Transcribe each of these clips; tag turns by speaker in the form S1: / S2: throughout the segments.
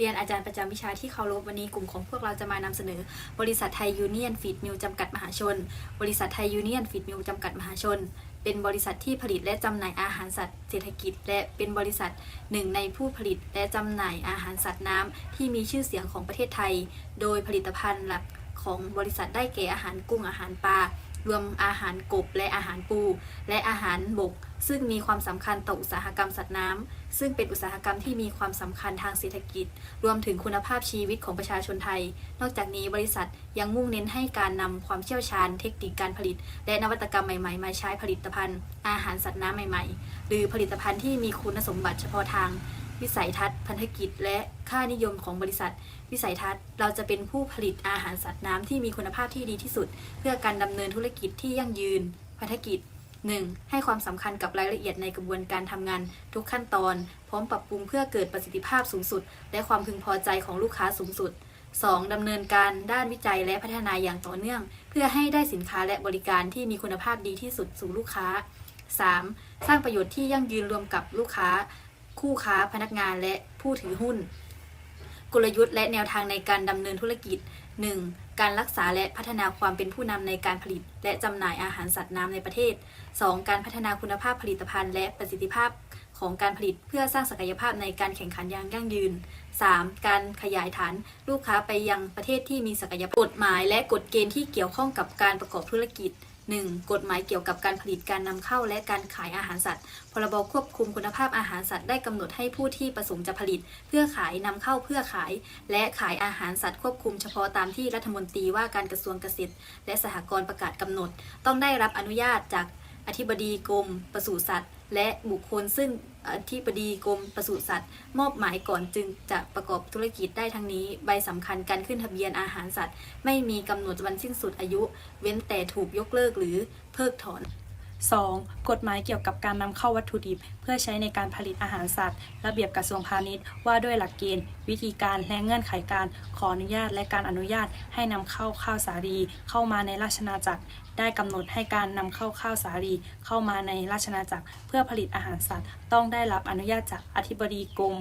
S1: เรียนอาจารย์ประจำวิชาที่เคารพวันนี้กลุ่มของพวกเราจะมานำเสนอ บริษัทไทยยูเนียนฟีดมิลจำกัดมหาชน บริษัทไทยยูเนียนฟีดมิลจำกัดมหาชน เป็นบริษัทที่ผลิตและจำหน่ายอาหารสัตว์เศรษฐกิจ และเป็นบริษัทหนึ่งในผู้ผลิตและจำหน่ายอาหารสัตว์น้ำที่มีชื่อเสียงของประเทศไทย โดยผลิตภัณฑ์หลักของบริษัทได้แก่อาหารกุ้งอาหารปลารวมอาหารกบและอาหารปู และอาหารบก ซึ่งมีความสำคัญต่ออุตสาหกรรมสัตว์น้ำซึ่งเป็นอุตสาหกรรมที่มีความสำคัญทางเศรษฐกิจ รวมถึงคุณภาพชีวิตของประชาชนไทย นอกจากนี้บริษัทยังมุ่งเน้นให้การนำความเชี่ยวชาญ เทคนิคการผลิต และนวัตกรรมใหม่ๆ มาใช้ผลิตภัณฑ์ อาหารสัตว์น้ำใหม่ๆ หรือผลิตภัณฑ์ที่มีคุณสมบัติเฉพาะทางวิสัยทัศน์พันธกิจ และค่านิยมของบริษัท วิสัยทัศน์เราจะเป็นผู้ผลิตอาหารสัตว์น้ำที่มีคุณภาพที่ดีที่สุด เพื่อการดำเนินธุรกิจที่ยั่งยืน พันธกิจ 1. ให้ความสำคัญกับรายละเอียดในกระบวนการทำงาน ทุกขั้นตอน พร้อมปรับปรุงเพื่อเกิดประสิทธิภาพสูงสุด และความพึงพอใจของลูกค้าสูงสุด 2. ดำเนินการด้านวิจัยและพัฒนาอย่างต่อเนื่อง เพื่อให้ได้สินค้าและบริการที่มีคุณภาพดีที่สุดสู่ลูกค้า 3. สร้างประโยชน์ที่ยั่งยืนรวมกับลูกค้า คู่ค้าพนักงานและผู้ถือหุ้น กลยุทธ์และแนวทางในการดำเนินธุรกิจ 1. การรักษาและพัฒนาความเป็นผู้นำในการผลิต และจำหน่ายอาหารสัตว์น้ำในประเทศ 2. การพัฒนาคุณภาพผลิตภัณฑ์ และประสิทธิภาพของการผลิตเพื่อสร้างศักยภาพในการแข่งขันอย่างยั่งยืน 3. การขยายฐานลูกค้าไปยังประเทศที่มีศักยภาพกฎหมาย และกฎเกณฑ์ที่เกี่ยวข้องกับการประกอบธุรกิจ 1. กฎหมายเกี่ยวกับการผลิตการนำเข้าและการขายอาหารสัตว์ พรบควบคุมคุณภาพอาหารสัตว์ได้กำหนดให้ผู้ที่ประสงค์จะผลิต เพื่อขายนำเข้าเพื่อขาย และขายอาหารสัตว์ควบคุมเฉพาะตามที่รัฐมนตรีว่าการกระทรวงเกษตร และสหกรณ์ประกาศกำหนด ต้องได้รับอนุญาตจากอธิบดีกรมปศุสัตว์ และบุคคลซึ่งอธิบดีกรมปศุสัตว์ มอบหมายก่อนจึงจะประกอบธุรกิจได้ทั้งนี้ ใบสำคัญการขึ้นทะเบียนอาหารสัตว์ ไม่มีกำหนดวันสิ้นสุดอายุ เว้นแต่ถูกยกเลิกหรือเพิกถอน
S2: 2. กฎหมายเกี่ยวกับการนำเข้าวัตถุดิบ เพื่อใช้ในการผลิตอาหารสัตว์ ระเบียบกระทรวงพาณิชย์ ว่าด้วยหลักเกณฑ์ วิธีการและเงื่อนไขการขออนุญาตและการอนุญาตให้นำเข้าข้าวสาลีเข้ามาในราชนาจักร ได้กำหนดให้การนำเข้าข้าวสาลีเข้ามาในราชนาจักร เพื่อผลิตอาหารสัตว์ ต้องได้รับอนุญาตจากอธิบดีกรม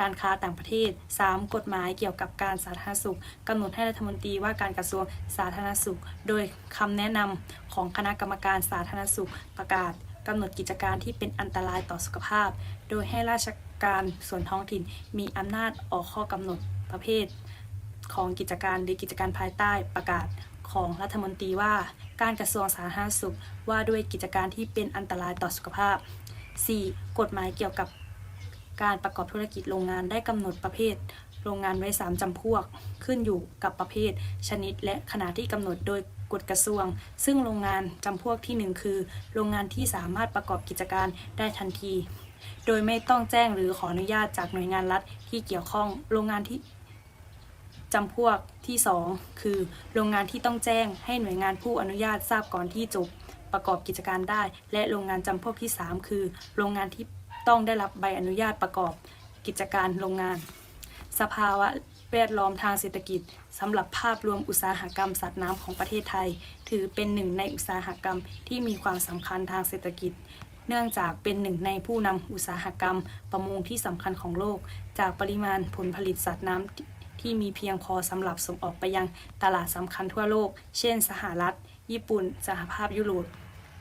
S2: การค้าต่างประเทศ 3. กฎหมายเกี่ยวกับการสาธารณสุขกำหนดให้รัฐมนตรีว่าการกระทรวงสาธารณสุข โดยคำแนะนำของคณะกรรมการสาธารณสุขประกาศกำหนดกิจการที่เป็นอันตรายต่อสุขภาพ โดยให้ราชการส่วนท้องถิ่นมีอำนาจออกข้อกำหนดประเภท ของกิจการหรือกิจการภายใต้ประกาศของรัฐมนตรีว่าการกระทรวงสาธารณสุขว่าด้วยกิจการที่เป็นอันตรายต่อสุขภาพ 4. กฎหมายเกี่ยวกับ การประกอบธุรกิจโรงงานได้กำหนดประเภท โรงงานไว้ 3จำพวก ขึ้นอยู่กับประเภท ชนิด และขนาดที่กำหนดโดยกฎกระทรวง ซึ่งโรงงานจำพวกทีหนึ่1 คือ โรงงานที่สามารถประกอบกิจการได้ทันที โดยไม่ต้องแจ้งหรือขออนุญาตจากหน่วยงานรัฐที่เกี่ยวข้อง โรงงานที่จำพวกที่ 2 คือ โรงงานที่ต้องแจ้งให้หน่วยงานผู้อนุญาตทราบก่อนที่จบประกอบกิจการได้ และโรงงานจำพวกที่ 3 คือ โรงงานที่ ต้องได้รับใบอนุญาตประกอบกิจการโรงงาน สภาวะแวดล้อมทางเศรษฐกิจสำหรับภาพรวมอุตสาหกรรมสัตว์น้ำของประเทศไทย ถือเป็นหนึ่งในอุตสาหกรรมที่มีความสำคัญทางเศรษฐกิจ เนื่องจากเป็นหนึ่งในผู้นำอุตสาหกรรมประมงที่สำคัญของโลก จากปริมาณผลผลิตสัตว์น้ำที่ที่มีเพียงพอสำหรับส่งออกไปยังตลาดสำคัญทั่วโลก เช่น สหรัฐ ญี่ปุ่น สหภาพยุโรป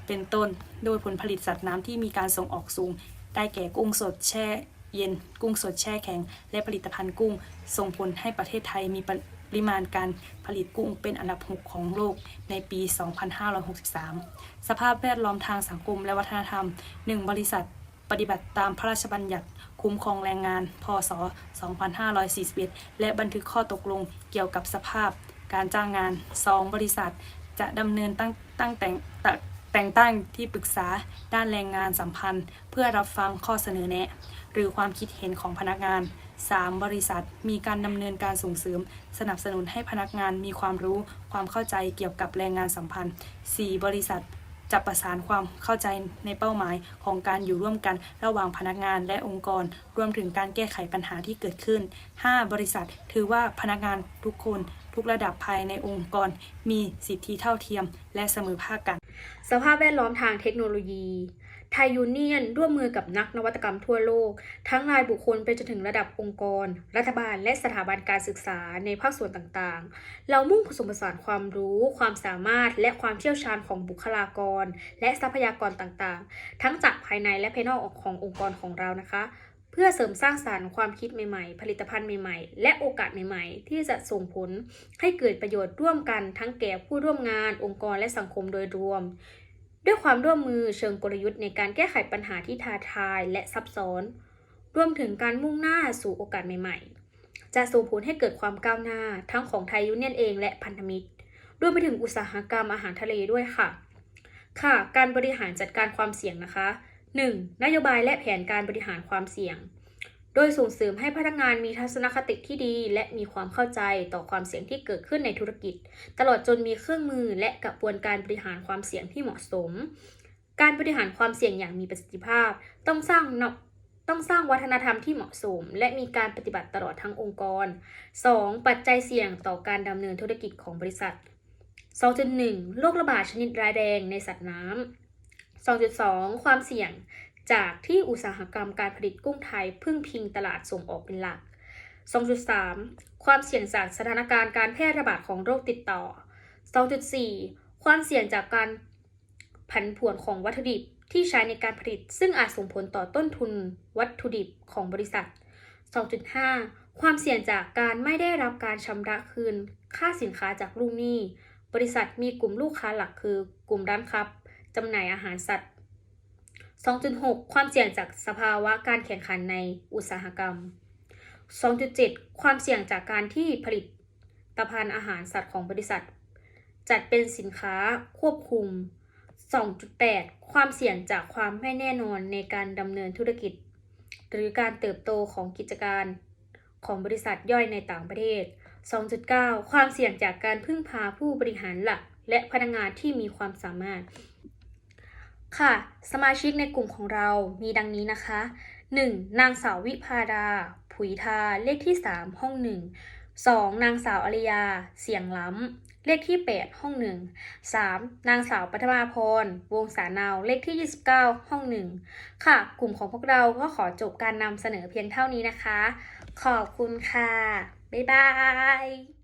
S2: เป็นต้น โดยผลผลิตสัตว์น้ำที่มีการส่งออกสูง ได้แก่กุ้งสดแช่เย็น กุ้งสดแช่แข็ง และผลิตภัณฑ์กุ้ง ส่งผลให้ประเทศไทยมีปริมาณการผลิตกุ้งเป็นอันดับ 6 ของโลกในปี 2563 สภาพแวดล้อมทางสังคมและวัฒนธรรม 1 บริษัทปฏิบัติตามพระราชบัญญัติคุ้มครองแรงงาน พศ 2541 และบันทึกข้อตกลงเกี่ยวกับสภาพ การจ้างงาน 2 บริษัทจะดำเนินตั้งตั้งแต่ต แต่งตั้งที่ปรึกษาด้านแรงงานสัมพันธ์ เพื่อรับฟังข้อเสนอแนะ หรือความคิดเห็นของพนักงาน 3. บริษัทมีการดำเนินการส่งเสริม สนับสนุนให้พนักงานมีความรู้ความเข้าใจเกี่ยวกับแรงงานสัมพันธ์ 4. บริษัทจะประสานความเข้าใจในเป้าหมายของการอยู่ร่วมกันระหว่างพนักงานและองค์กร รวมถึงการแก้ไขปัญหาที่เกิดขึ้น 5. บริษัทถือว่าพนักงานทุกคน ทุกระดับภายในองค์กร มีสิทธิเท่าเทียม และเสมอภาคกัน
S3: สภาพแวดล้อมทางเทคโนโลยีไทยยูเนียนร่วมมือกับนักนวัตกรรมทั่วโลก ทั้งรายบุคคลไปจนถึงระดับองค์กร รัฐบาล และสถาบันการศึกษาในภาคส่วนต่างๆ เรามุ่งผสมผสานความรู้ ความสามารถ และความเชี่ยวชาญของบุคลากร และทรัพยากรต่างๆ ทั้งจากภายในและภายนอกขององค์กรของเรานะคะ เพื่อเสริมสร้างสารรค์ความคิดใหม่ๆ ผลิตภัณฑ์ใหม่ๆ และโอกาสใหม่ๆ ที่จะส่งผลให้เกิดประโยชน์ร่วมกันทั้งแก่ผู้ร่วมงาน องค์กรและสังคมโดยรวม ด้วยความร่วมมือเชิงกลยุทธ์ในการแก้ไขปัญหาที่ท้าทายและซับซ้อน รวมถึงการมุ่งหน้าสู่โอกาสใหม่ ๆ จะส่งผลให้เกิดความก้าวหน้าทั้งของไทยยูเนียนเองและพันธมิตรรวมไปถึงอุตสาหกรรมอาหารทะเลด้วยค่ะ ค่ะ การบริหารจัดการความเสี่ยงนะคะ 1. นโยบายและแผนการบริหารความเสี่ยง โดยส่งเสริมให้พนักงานมีทัศนคติที่ดี และมีความเข้าใจต่อความเสี่ยงที่เกิดขึ้นในธุรกิจ ตลอดจนมีเครื่องมือและกระบวนการบริหารความเสี่ยงที่เหมาะสม การบริหารความเสี่ยงอย่างมีประสิทธิภาพ ต้องสร้างนต้องสร้างวัฒนธรรมที่เหมาะสม และมีการปฏิบัติตลอดทั้งองค์กร 2. ปัจจัยเสี่ยงต่อการดำเนินธุรกิจของบริษัท 2.1 โรคระบาดชนิดร้ายแรงในสัตว์น้ำ 2.2 ความเสี่ยงจากที่อุตสาหกรรมการผลิตกุ้งไทย พึ่งพิงตลาดส่งออกเป็นหลัก 2.3 ความเสี่ยงจากสถานการณ์การแพร่ระบาดของโรคติดต่อ 2.4 ความเสี่ยงจากการผันผวนของวัตถุดิบที่ใช้ในการผลิต ซึ่งอาจส่งผลต่อต้นทุนวัตถุดิบของบริษัท 2.5 ความเสี่ยงจากการไม่ได้รับการชำระคืน ค่าสินค้าจากลูกหนี้ บริษัทมีกลุ่มลูกค้าหลักคือกลุ่มร้านค้า จำหน่ายอาหารสัตว์ 2.6 ความเสี่ยงจากสภาวะการแข่งขันในอุตสาหกรรม 2.7 ความเสี่ยงจากการที่ผลิตภัณฑ์อาหารสัตว์ของบริษัท จัดเป็นสินค้าควบคุม 2.8 ความเสี่ยงจากความไม่แน่นอนในการดำเนินธุรกิจ หรือการเติบโตของกิจการของบริษัทย่อยในต่างประเทศ 2.9 ความเสี่ยงจากการพึ่งพาผู้บริหารหลัก และพนักงานที่มีความสามารถ ค่ะ สมาชิกในกลุ่มของเรามีดังนี้นะคะ 1. นางสาววิพาดา ผุยทา เลขที่ 3 ห้อง 1 2. นางสาวอริยา เสียงล้ำ เลขที่ 8 ห้อง 1 3. นางสาวปัทมาพร วงศานาวเลขที่ 29 ห้อง 1 ค่ะ กลุ่มของพวกเราก็ขอจบการนำเสนอเพียงเท่านี้นะคะ ขอบคุณค่ะ บ๊ายบาย